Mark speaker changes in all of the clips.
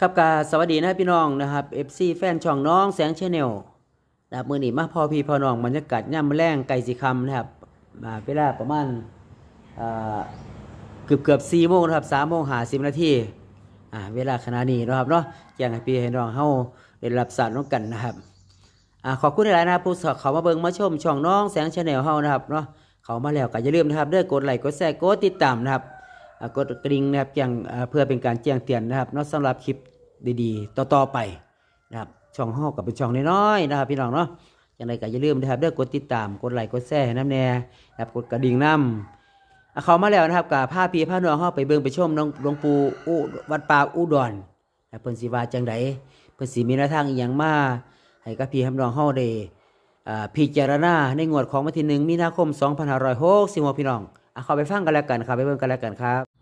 Speaker 1: ครับกาสวัสดีนะพี่น้องนะครับ FC แฟนช่องน้องแสงชาแนลนะครับมื้อนีมาพอพี่พอน้องบรรยากาศย่ำแรงไก่สีคำนะครับมาเวลาประมาณเกือบเกือบ4โมงนะครับ3โมง50นาทีอ่าเวลาขณะนี้นะครับเนาะแจ้งให้พี่ให้น้องเฮาได้รับสารน้องกันนะครับอ่าขอบคุณหลายนะครับผู้สเขามาเบิ่งมาชมช่องน้องแสงชาแนลเฮานะครับเนาะเขามาแล้วก็อย่าลืมนะครับเด้อกดไลค์กดแชร์กดติดตามนะครับกดกริ่งนะครับแจ้งอ่าเพื่อเป็นการแจ้งเตือนนะครับเนาะสำหรับคลิป ดีๆ ต่อๆไปนะครับช่องห้อกับเป็นช่องน้อยๆนะครับพี่น้องเนาะอย่างไรก็อย่าลืมนะครับเด้อกดติดตามกดไลค์กดแชร์น้ำแน่นะครับกดกระดิ่งน้ำอะเขามาแล้วนะครับกับผ้าพีผ้าเนื้อห้อไปเบิ่งไปชมน้องหลวงปู่อุวัดป่าอุดรนะเพิ่นสิวาจังไดเพิ่นสิมีแนวทางอีหยังมาให้กับพี่น้องเฮาได้อ่าพิจารณาในงวดของวันที่หนึ่งมีนาคม 2566พี่น้องเข้าไปฟังกันแล้วกันครับไปเบิ่งกันแล้วกันครับ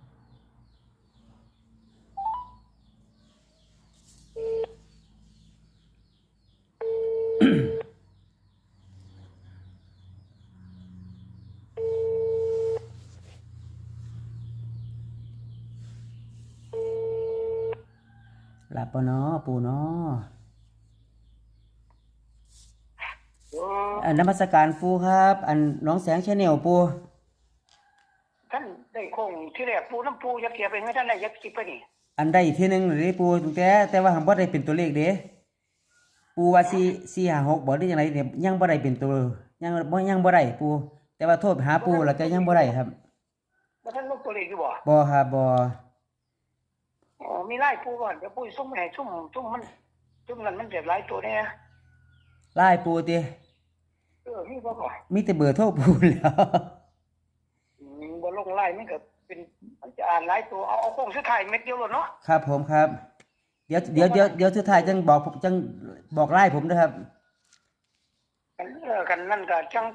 Speaker 1: หลับปะเนาะปูเนาะ
Speaker 2: อืม
Speaker 1: อันนมัสการปูครับ อันน้องแสงชาแนลปู
Speaker 2: ท่านได้คงที่แรกปูน้ำปูยักเกียไปไม่ท่านได้ยักกิบไปนี่
Speaker 1: อันใดทีหนึงหรือปูแต่แต่ว่าหังบ่ได้เป็นตัวเลขเด้ปูว่าสี่สี่ห้าหกบ่ได้จังไดเนี่ยยังบ่ได้เป็นตัวยังบ่ยังบ่ได้ปูแต่ว่าโทษหาปูแล้วก็ยังบ่ได้ครับ
Speaker 2: ว่าท่านลงตัวเลขอยู่บ่
Speaker 1: บ่ครับบ่
Speaker 2: อ๋อมีไล่ปูก่อนเดี๋ยวปูส่งไปให้ชุ่มชุ่มมันชุ่มนั้นมันเจ็บหลายตัวเนี่ย
Speaker 1: ไล่ปูติ
Speaker 2: เออมีบ่ก่อน
Speaker 1: มีแต่เบอร์โทรปูแล้ว
Speaker 2: อืมบ่ลงไล่มันก็เป็นมันจะอ่านหลายตัวเอาเอาโค้งสุดท้ายเม็ดเดียวเลยเนาะ
Speaker 1: ครับ ผมครับ เดี๋ยวเดี๋ยวเดี๋ยวเดี๋ยวสุดท้ายจังบอกผมจังบอกไล่ผมนะครับ
Speaker 2: กันเออกันนั่นก็จัง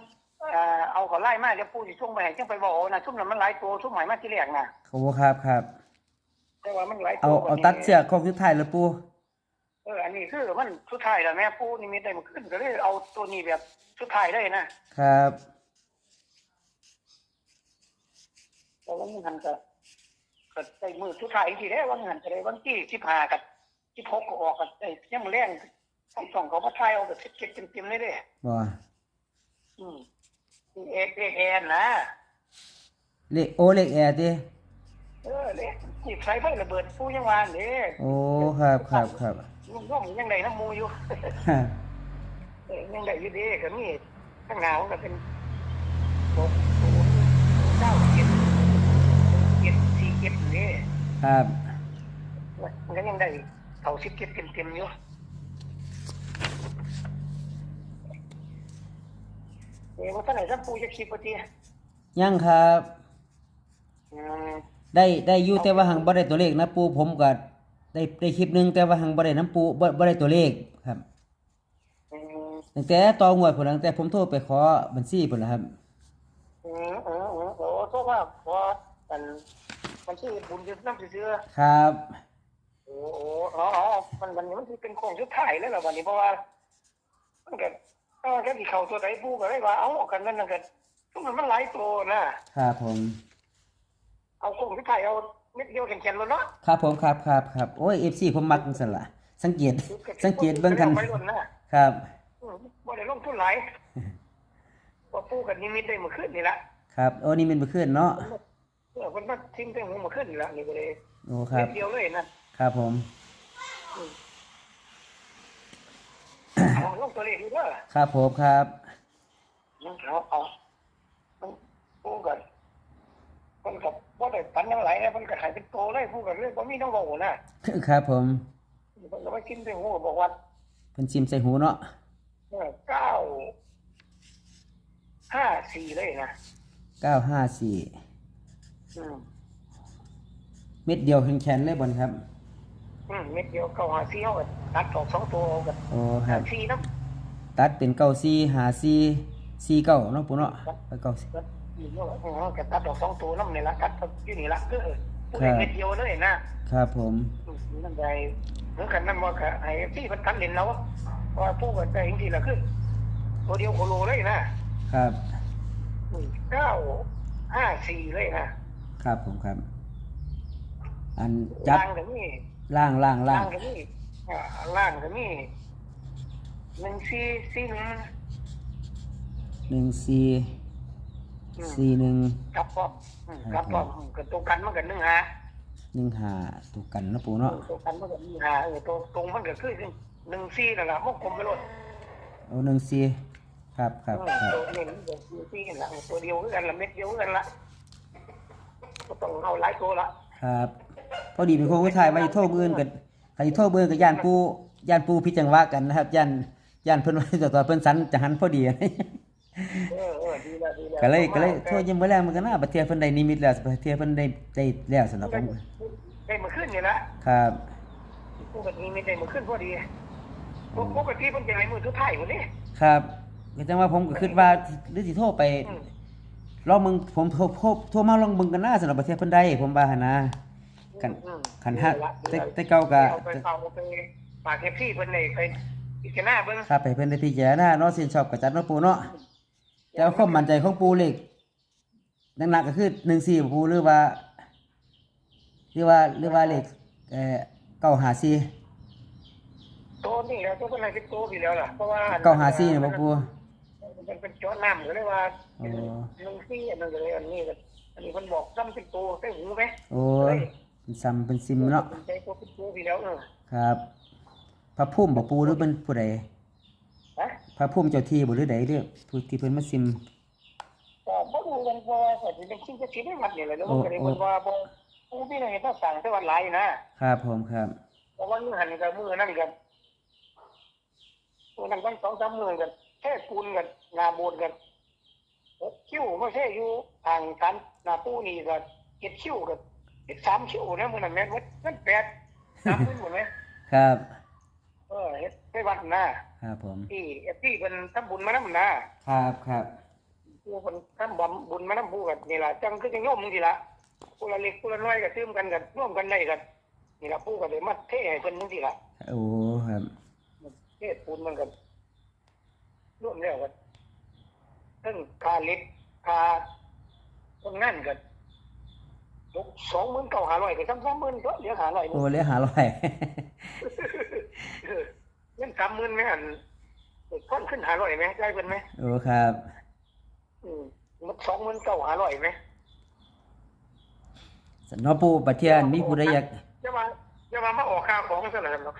Speaker 2: เอ่อเอาเขาไล่มาเดี๋ยวปูสิส่งไปให้จังไปบอกเอานะชุ่มนั้นมันหลายตัวชุ่มใหม่มาที่แรกน่ะ
Speaker 1: ขอบคุณครับครับ
Speaker 2: แต่ว่ามันหลายตั
Speaker 1: เอา
Speaker 2: ว
Speaker 1: เอาตัดเสื้อของสุดท้ายแล้วปู
Speaker 2: เอออันนี้คือมันสุดท้ายแล้วแม่ปูนี่มีได้มาขึ้นก็เลยเอาตัวนี้แบบสุดท้ายเลยนะ
Speaker 1: ครับ
Speaker 2: แต่ว่ามันหันก็ก็ได้มือสุดท้ายทีได้ว่าหันจะได้วันที่สิบห้ากับสิบหกก็ออกกันได้ยังมาแรงสองสองเขาพระทายเอาแบบเก็บเต็มๆเลยเด้
Speaker 1: บ่
Speaker 2: อืมเอกเอกแอนนะ
Speaker 1: เลขโอเลขแอร์ติ
Speaker 2: เออเล็กจีบใส่ไฟระเบิดผู้ยังวานเด้
Speaker 1: โอ้ครับครับครับ
Speaker 2: ลุงย่อมยังได้น้ำมูอยู่
Speaker 1: ฮะ
Speaker 2: เออยังได้อยู่เด้ก็มีข้างหน้ามันก็เป็นหกศูนย์เก้าเจ็ดเจ็ดสี่เจ็ดเด้
Speaker 1: ครับ
Speaker 2: มันก็ยังได้เขาสิบเจ็ดเต็มๆอยู่เออว่าท่านไหนท่านปูจะคิดปะที
Speaker 1: ยังครับ
Speaker 2: อืม
Speaker 1: ได้ได้อยู่แต่ว่าหังบ่ได้ตัวเลขนะปูผมก็ได้ได้คลิปหนึงแต่ว่าหังบ่ได้น้ำปูบ่บ่ได้ตัวเลขครับ
Speaker 2: อืม
Speaker 1: ตั้งแต่ต่องวดพุ่นล่ะตั้งแต่ผมโทรไปขอบัญชีพุ่นล่ะครับ
Speaker 2: อืมอืมอืมโอ้โทษว่าพอมันมันชื่อบุญยืนน้ำเสือ
Speaker 1: ครับ
Speaker 2: ๆโอ้โหอ๋ออ๋อมันมันมันคือเป็นโครงสุดท้ายแล้วเหรอวันนี้เพราะว่า มันก็เออแค่ที่เขาตัวไหนปูก็ได้ว่าเอากันนั่นนั่นกันทุกมันมันหลายตัวนะครับ
Speaker 1: ผม
Speaker 2: เอาโครงสุดท้ายเอาเม็ดเดียวแข็งๆแล้วเนาะ
Speaker 1: ครับผมครับครับครับโอ้ย FC ผมมักจังซั่นล่ะสังเกต สังเกตเบิ่งกัน
Speaker 2: ไปล้นนะครับอืมบ่ได้ลงทุนหลายว่าปูกันนิมิตได้เมื่อคืนนี่ละ
Speaker 1: ครับโอ้นี่มันบ่ขึ้นเนาะ
Speaker 2: เออคนมาทิ้งเต็มหัวเมื่อคืนนี่ละนี่ก็เลย
Speaker 1: โอ้ครั
Speaker 2: เม็
Speaker 1: บ
Speaker 2: ดเดียวเลยนะครับ
Speaker 1: ผม
Speaker 2: เอาลงตัวเลขอยู่เด้อ
Speaker 1: ครับผมครับ
Speaker 2: เอาเอามันปูกัน มันกับว่าได้ปันยังไหลนะมันก็ใหายเป็นโตเลยปูกันเลยบ่มีน้องบอกนะครับ
Speaker 1: ผม
Speaker 2: มันก็ไม่กินเต็มหัวบอกว่า
Speaker 1: เพิ่นซิมใส่หูเนาะ
Speaker 2: เออเก้าห้าสี่เลยนะ
Speaker 1: 954
Speaker 2: อืม
Speaker 1: เม็ดเดียวแข็งๆเลยบ่นครับ
Speaker 2: อืมเม็ดเดียวเก้าห้าสี่เอากันตัดออกสองตัวเอากัน
Speaker 1: โอ้ครับ
Speaker 2: สี่น้
Speaker 1: ตัดเป็นเก้าสี่หาสี่สี่เก้าเนาะปุ๊เนาะไปเก้าสี่ำ
Speaker 2: ก็ อีกเนาะอ๋อก็ตัดออกสองตัวน้ำนี่ละตัดอยู่นี่ละก็เออปูได้เม็ดเดียวเลยนะครับ
Speaker 1: ผม
Speaker 2: อืมนั่นไงเหมือนกันนั่นว่าก็ไอ้ที่มันตัดเล่นเราอะเพราะว่าปูกันได้จริงๆละคือตัวเดียวโคโลเลยนะครับอืมเก้าห้าสี่เลยนะครับ
Speaker 1: ผมครับ อันจับ
Speaker 2: ทางถึงนี่
Speaker 1: ล่างล่างล่า
Speaker 2: ล่างงก็มีอ่าล่างก็มีหนึ่งสี่สี่หนึ่ง
Speaker 1: หนึ่งสี่
Speaker 2: อืม
Speaker 1: สี่หนึ่ง
Speaker 2: กลับพร้อมอืมกลับพร้อมอืมก็ตัวกันมันก็หนึ่งหา
Speaker 1: หนึ่งห้าตัวกันเนาะปูเนาะ
Speaker 2: ตัวกันมันก็หนึ่งหาเออตัวตรงมันก็คือหนึ่งสี่นั่นแหละมันกลมไปหมด
Speaker 1: เอาหนึ่งสี่ครับครับ
Speaker 2: อืม
Speaker 1: ครับ
Speaker 2: ตัวนี้มันก็หนึ่งสี่นั่นแหละตัวเดียวคือกันละเม็ดเดียวคือกันละก็ต้องเอาหลายตัวละ
Speaker 1: ครับพอดีเป็นโค้งสุดท้ายว่าจะโทษมืออื่นกันใครโทษมืออนกับย่านปูย่านปูพิจังหวะกันนะครับย่านย่านเพิ่นว่าต่อต่อเพิ่นสันจะหันพอดี
Speaker 2: เออเออดีแล้วดีแล้ว
Speaker 1: ก็เลยก็เลยโทษยังบ่แรงมันก็น่าประเทศเพิ่นได้นิมิตแล้วประเทศเพิ่นได้ได้แล้วสำหรับผม
Speaker 2: ได้มาขึ้นนี่ละ
Speaker 1: ครับ
Speaker 2: ปกติไม่ได้มาขึ้นพอดีปกติมันเป็นไรมือทุกท่ายหมดนี่
Speaker 1: ครับก็จังว่าผมก็คิดว่าหรือสิโทรไป
Speaker 2: อืม
Speaker 1: ลองมึงผมโทรโทรโทรมาลองเบิ่งกันนะสำหรับประเทศเพิ่นได้ผมว่าหั่นนะกัน
Speaker 2: อืม
Speaker 1: ขันหักแต่แต่เก่าก็
Speaker 2: เอาไปเอาไปฝากเทปที่เพิ่นได้ไปพิจารณาเบิ่ง
Speaker 1: ครับไปเพิ่นได้พิจารณาเนาะสินชอบกับจัดเนาะปูเนาะ แต่ว่าความมั่นใจของปูเลขหนักๆก็คือ14บ่ปูหรือว่าหรือว่าหรือว่าเลขเอ่อ954
Speaker 2: โตนี่แล้วตัวเป็นอะไรเป็นโตอยู่แล้วล่ะเพราะว่า
Speaker 1: 954เนี่ยบ่ปู
Speaker 2: มันเป็นจอน้ำก็เลยว่า
Speaker 1: อ๋อ
Speaker 2: หนึ่งซี่อันนั้นก็เลยอันนี้ก็อันนี้เพิ่นบอกซ้ำเป็นโตใส่หูไหม
Speaker 1: โอ้ยเป็นซ้ำเป็นซิมเนาะ
Speaker 2: ใส่ตัวเป็นโตอยู่แล้วเออ
Speaker 1: ครับพระพุ่มบ่ปูหรือเป็นผู้ใด
Speaker 2: ฮะ
Speaker 1: พระพุ่มเจ้าที่บ่หรือใดเด้อผู้ที่เพิ่นมาซิม
Speaker 2: ก็บ่รู้กันเพราะว่าสิเป็นสิ่งที่สิได้วัดนี่แหละแล้วก็เลยเพิ่นว่าบ่ผู้ที่ไหนต้องสั่งแต่วันหลายนะครับ
Speaker 1: ผมครับ
Speaker 2: เพราะว่ามื้อหันกับมือนั่นกันมือนั่นต้องสองสามมือกันแค่ปูนกันนาโบนกันคิ้วไม่ใช่อยู่ทางกันนาปูนี่ก็เจ็ดคิ้วกันเจ็ดสามคิ้วนะมือนั่นแม่นวัดนั่นแปดสามพื้นหมดไหม
Speaker 1: ครับ
Speaker 2: เออเฮ็ด ไปวัดหน้า
Speaker 1: ครับผม
Speaker 2: ที่เอฟที่เป็นทำบุญมานำหน้า
Speaker 1: ครับครับ
Speaker 2: ผู้คนทำบุญบุญมานำผู้กันนี่ล่ะจังคือจังโยมมึงสิล่ะผู้ละเล็กผู้ละน้อยก็ซื้อมกันกันร่วมกันได้กันนี่ล่ะผู้ก็เลยมาเทให้เพิ่นจังซี่ล่ะ
Speaker 1: โอ้ครับ
Speaker 2: เทปูนมันกันร่วมแล้วกันทั้งคาเล็กคาคนงานกันยกสองหมื่นเก้าหาร้อยก็ซ้ำสามหมื่นก็เหลือหาร้อยหนึ
Speaker 1: โอ้
Speaker 2: ง
Speaker 1: เหลือหาร้อย
Speaker 2: เออเงินสามหมื่นไหมอันค่อนขึ้นหาร้อยไหมได้เป็นไหม
Speaker 1: โอ้ครับ
Speaker 2: อืมมันสองหมื่นเก้าหาร้อยไหม
Speaker 1: สนอปูประเทศมีผู้ใดอยาก
Speaker 2: จะมาจะมามาออกค่าของซะแล้วหรอก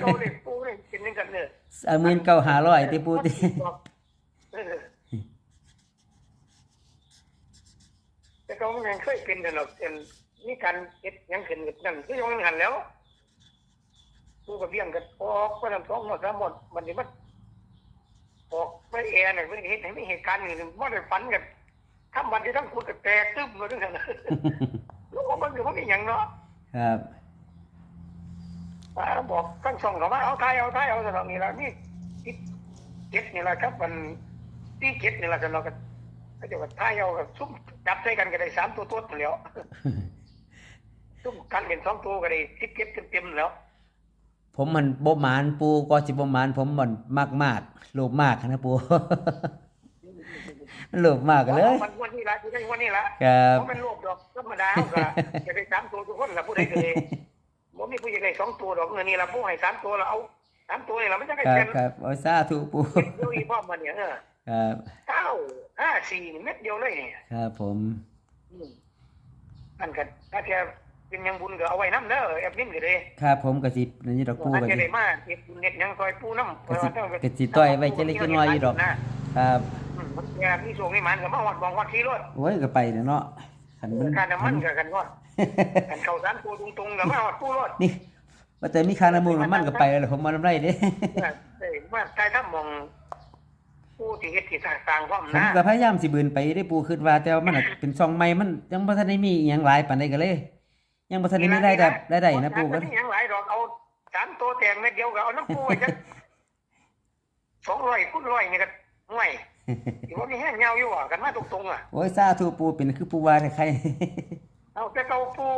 Speaker 2: เราเด็กปูเนี่ยเป็นยังกันเนี่ย
Speaker 1: เอาเงินเก่าหาร้อยติปูติ
Speaker 2: เออแต่เขามันยังเคยเป็นกันหรอกเป็นนี่การเก็บยังขึ้นกับนั่นคือยังหันแล้ว ปูกับเบี้ยงกันออกก็ทำสองหมดสามหมดวันนี้มันออกไปแอร์เนี่ยไม่เห็นไม่เหตุการณ์นี่ไม่ได้ฝันกันทำวันที่ทั้งคุณกับแตกตึ้มมาด้วยกันลูกของมันคือมันเป็นอย่างเนาะ
Speaker 1: ครับ
Speaker 2: อ่าบอกทั้งสองเขาว่าเอาไทยเอาไทยเอาสนองนี่ละนี่ที่เจ็ดนี่ละครับมันที่เจ็ดนี่ละสนองกันก็จะว่าไทยเอากับซุ่มจับใส่กันก็ได้สามตัวตัวแล้วซุ่มกันเป็นสองตัวก็ได้สิบเจ็ดเต็มๆแล้ว
Speaker 1: ผมมันบ่หมานปูก็สิบ่หมาน ผมมันมากมากๆโลภมากนะปูมันโลภมากกันเลย
Speaker 2: มันวันนี้ละที่ได้วันนี้ละ
Speaker 1: ครับ
Speaker 2: เพราะมันโลภดอกธรรมดาเขาก็จะได้สามตัวทุกคนละผู้ใดก็ได้บ่มีผู้ใดได้สองตัวดอกเงินนี่ละผู้ให้สามตัวละเอาสามตัวนี่ละมันจะได้
Speaker 1: ครับ
Speaker 2: เป็น
Speaker 1: ครับเอาสาธุปู
Speaker 2: ดูอีพ่อมันเนี่ยเออ
Speaker 1: ครับ
Speaker 2: เก้าห้าสี่เม็ดเดียวเลยเนี่ย
Speaker 1: ครับผม
Speaker 2: อืมอันกันถ้าแก เป็นยังบุญก็เอาไว้น้ำเด้อแอบนิ่งก็เลย
Speaker 1: ครับผมก็สินี่ดอกปู
Speaker 2: ถ้า
Speaker 1: ก็
Speaker 2: แก
Speaker 1: สิ
Speaker 2: ได้มาเฮ็ดบุญเน็ดหยังซอยปูน้ำ
Speaker 1: ก็สิก็สิต้อยไว้จะเล็กจะน้อยอยู่ดอก ครับ
Speaker 2: อืมมันแกมีโชคมีหมันก็มาวัดบองวัดที่รถ
Speaker 1: โอ้ยก็ไปเด้อเนาะคันมัน
Speaker 2: ค่าน้ำมันก็กันว่ากันเข้าสารปูตรงๆก็มาวัดปูรถ
Speaker 1: นี่ว่าแต่มีค่าน้ำมูลน้ำมันก็ไปแล้วล่ะผมมาน้ำไรเด้
Speaker 2: เอ้ยว่าใครถ้ามองผู้ที่เฮ็ดที่สร้างความ
Speaker 1: ผม
Speaker 2: นะ
Speaker 1: ก็พยายามสิบืนไปได้ปูคิดว่าแต่ว่ามันน่ะเป็นช่องใหม่มันยังบ่ทันได้มีอีหยังหลายปานใดก็เลย ยังบ่ทันได้มีรายได้รายได้นะปูก็
Speaker 2: มันมีหยังหลายดอกเอาสามตัวแตงเม็ดเดียวก็เอาน้ำปูไว้จักสองร้อยคูณร้อยนี่ก็ห่วยที่ว่ามีแห้งเงาอยู่อะกันมาตรงๆอะ
Speaker 1: โอ้ยสาธุปูเป็นคือปูว่าใคร
Speaker 2: เอาแต่เขาปู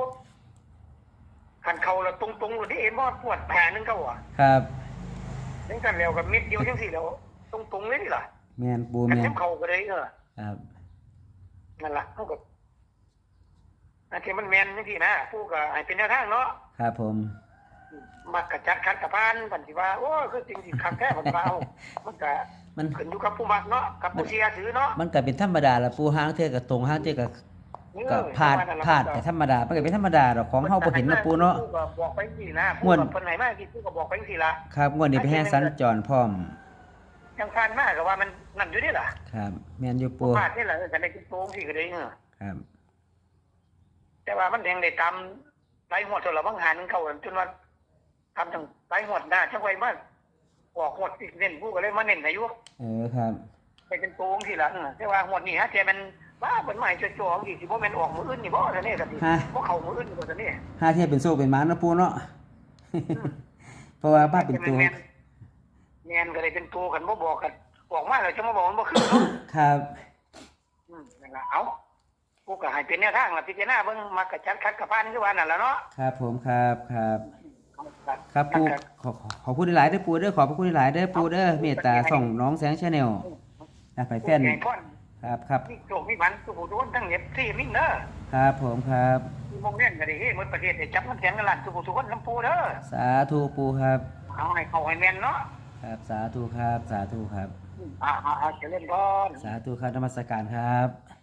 Speaker 2: ขันเขาละตรงๆเลยที่เอ็นว่าปวดแผลนึงเขาอะ
Speaker 1: ครับ
Speaker 2: ยังกันแล้วกับเม็ดเดียวจังสี่แล้วตรงๆเลยนี่ล่ะ
Speaker 1: แม่นปู
Speaker 2: กัน
Speaker 1: แม่
Speaker 2: เต็
Speaker 1: น
Speaker 2: มเขาก็เลยเออ
Speaker 1: ครับ
Speaker 2: นั่นล่ะเขากับ อันที่มันแมนจังสี่นะผู้ก็ให้เป็นแนวทางเนาะ
Speaker 1: ครับผม
Speaker 2: มักกะจัดคัดกะพานบันสิว่า โอ้ยคือจริงสิคักแท้บันว่าเอามันก็
Speaker 1: มัน
Speaker 2: ขึ้นอยู่กับผู้มักเนาะกับผู้เชียร์ถือเนาะ
Speaker 1: มันก็เป็นธรรมดาละปูห้างเทื่อกับตรงห้างเทื่อกับก็พลาดพลาดแต่ธรรมดามันก็เป็นธรรมดาดอกของเฮาบ่เห็นนะปูเนาะ
Speaker 2: ผู้ก็บอกไปสินะ
Speaker 1: ม่วน
Speaker 2: ผู้ก็เพิ่นให้มาที่ผู้ก็บอกไปสิล่ะ
Speaker 1: ครับงวดนี้ไปแห่สัญจรพร้อม
Speaker 2: ยังผ่านมาก็ว่ามันนั่นอยู่นี่ล่ะ
Speaker 1: ครับแม่นอยู่ปู
Speaker 2: พลาดนี่แหละก็ได้กินโตงสิก็ได้เออ
Speaker 1: ครับ
Speaker 2: แต่ว่ามันแดงได้ตามหลายหวดตัวละบางหันเข้าจนว่าทำจังหลายหวดหน้าจังไว้มาออกหวดอีกเน้นผู้ก็เลยมาเน้นให้อยู่
Speaker 1: เออครับ
Speaker 2: ไปเป็นโตงสิล่ะเออแต่ว่าหวดนี้ฮะแกมันว่าเพิ่นมาให้จ่อๆสิสิบ่แม่นออกมื้ออื่นนี่บ่ซะนี่ก็สิบ่เข้ามื้ออื่นนี่บ่ซะนี่
Speaker 1: ห้าเทียบเป็นโซ่เป็นหมานะปูเนาะเพราะว่าบ้านเป็นตัว
Speaker 2: แม่นแม่นก็เลยเป็นโตกันบ่บอกกันออกมาแล้วจะมาบอกมันบ่คือเนาะ
Speaker 1: ครับ
Speaker 2: อืมนั่นล่ะเอ้า ผู้ก็ให้เป็นแนวทางล่ะพิจารณาเบิ่งมักกะจัดคัดกะพานคือว่านั่นล่ะเนาะ
Speaker 1: ครับผมครับครับ ครับปูขอขอขอบคุณหลายๆเด้อปูเด้อขอบพระคุณหลายๆเด้อปูเด้อเมตตาส่องน้องแสงชาแนลนะไปแฟน
Speaker 2: ใหญ่พ่อน
Speaker 1: ครับครับ
Speaker 2: มีโชคมีหวันสุขทุกคนทั้งเน็ตซี่มิ่งเด้อ
Speaker 1: ครับผมครับ
Speaker 2: มีมองเล่นก็ได้เฮ้หมดประเทศได้จับมันเสียงกันลั่นสุขทุกคนน้ำปูเด้อ
Speaker 1: สาธุปูครับ
Speaker 2: เอาให้เข้าให้แม่นเนาะ
Speaker 1: ครับสาธุครับ สาธุครับ
Speaker 2: อ่าอ่าๆๆเจริญพร
Speaker 1: สาธุครับนมัสการครับ
Speaker 2: อืมๆ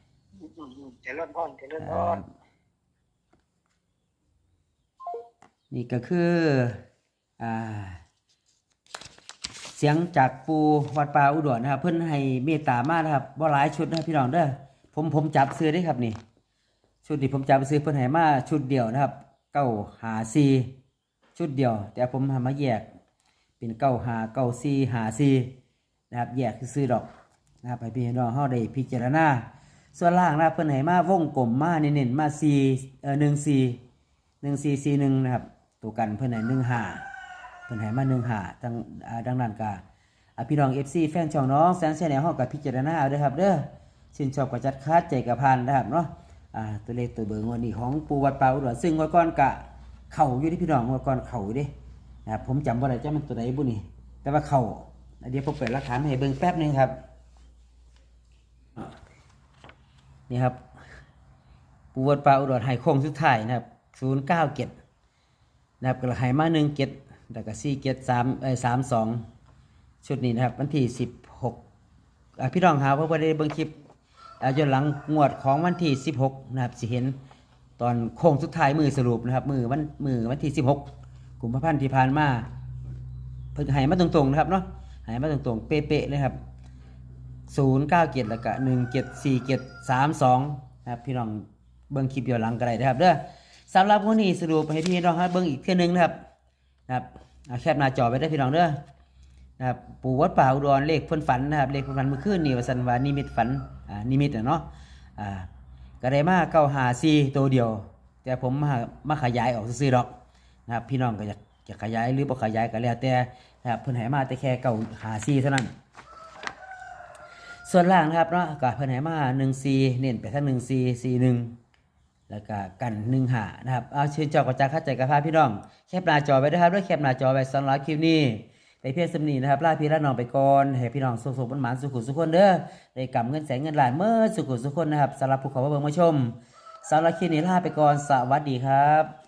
Speaker 2: เจริญพรเจริญ
Speaker 1: ค
Speaker 2: พ
Speaker 1: รั
Speaker 2: ร
Speaker 1: บนี่ก็คืออ่าเสียงจากปูวัดป่าอุดรนะครับ เพิ่นให้เมตตามานะครับบ่หลายชุดนะพี่น้องเด้อผมผมจับซื้อได้ครับนี่ ชุดที่ผมจับซื้อเพิ่นให้มาชุดเดียวนะครับเก้าหาซีชุดเดียว แต่ผมทำมาแยก เป็นเก้าหาเก้าซีหาซีนะครับ แยกซื้อดอกนะครับให้พี่น้องเฮาได้พิจารณา ส่วนล่างนะเพิ่นให้มาวงกลมมาเน้นๆมาซีเอ่อ1 4 1 4 4 1นะครับตัวกันเพิ่นให้1 5เพิ่นให้มาหนึ่งหาดังดังนั้นก็อพี่น้อง FC แฟนช่องน้องแสนแสนแนวเฮากับพิจารณาเอาเด้อครับเด้อชื่นชอบก็จัดคัดใจกับพานนะครับเนาะอ่าตัวเลขตัวเบอร์งวดนี้ของปูวัดป่าอุดรซึ่งงวดก่อนกะเข้าอยู่ที่พี่น้องงวดก่อนเข้าอยู่เด้นะครับผมจำบ่ได้จ้ามันตัวใดบุนี่แต่ว่าเข้าเดี๋ยวผมเปิดหลักฐานให้เบิ่งแป๊บหนึงครับ นี่ครับปูวัดป่าอุดรให้โค้งสุดท้ายนะครับ097นะครับกระหายมาหนึ่งเกตแล้วก็สี่เกตสามเอ้ยสามสองชุดนี้นะครับ วันที่สิบหกพี่น้องหาเพื่อได้เบิ่งคลิปอ่าย้อนหลังงวดของวันที่สิบหกนะครับสิเห็นตอนโค้งสุดท้ายมือสรุปนะครับ มือวันมือวันที่สิบหกกลุ่มภาพันธ์ที่ผ่านมาเพิ่งหายมาตรงๆนะครับเนาะหายมาตรงๆเป๊ะๆเลยครับ ศูนย์เก้าเกตแล้วก็หนึ่งเกตสี่เกตสามสองนะครับพี่น้องเบิ่งคลิปย้อนหลังก็ได้นะครับเด้อสำหรับวันนี้สรุปให้พี่น้องครับเบิ่งอีกเทื่อนึงนะครับนะครับเอาแคปหน้าจอไว้ได้พี่น้องเด้อนะครับปู่วัดป่าอุดรเลขพิ่นฝันนะครับเลขพิ่นฝันเมื่อคืนนี่วสันวานิมิตฝันอ่านิมิตเนาะอ่าก็ได้มาเก้าหาซีตัวเดียว แต่ผมมามาขยายออกซื่อดอกนะครับพี่น้องก็อยากจะขยายหรือบ่ขยายก็แล้วแต่นะครับเพิ่นให้มาแต่แค่เก้าหาซีเท่านั้น ส่วนล่างนะครับเนาะก็เพิ่นให้มา1 4เน้นไปทาง1 4 4 1แล้วก็กันหนึ่งหานะครับเอาชื่นจอกระจากข้าใจกับพาพี่น้องแคปหน้าจอไว้ด้วยครับด้วยแคปหน้าจอไว้สำหรับคลิปนี้ไปเพียงสำนีนะครับลาพี่ลาน้องไปก่อนให้พี่น้องสุขสุขมันหมานสุขุสุขคนเด้อได้กำเงินแสนเงินล้านเมื่อสุขุสุขคนนะครับสำหรับผู้เขามาเบิ่งมาชมสำหรับคลิปนี้ลาไปก่อนสวัสดีครับ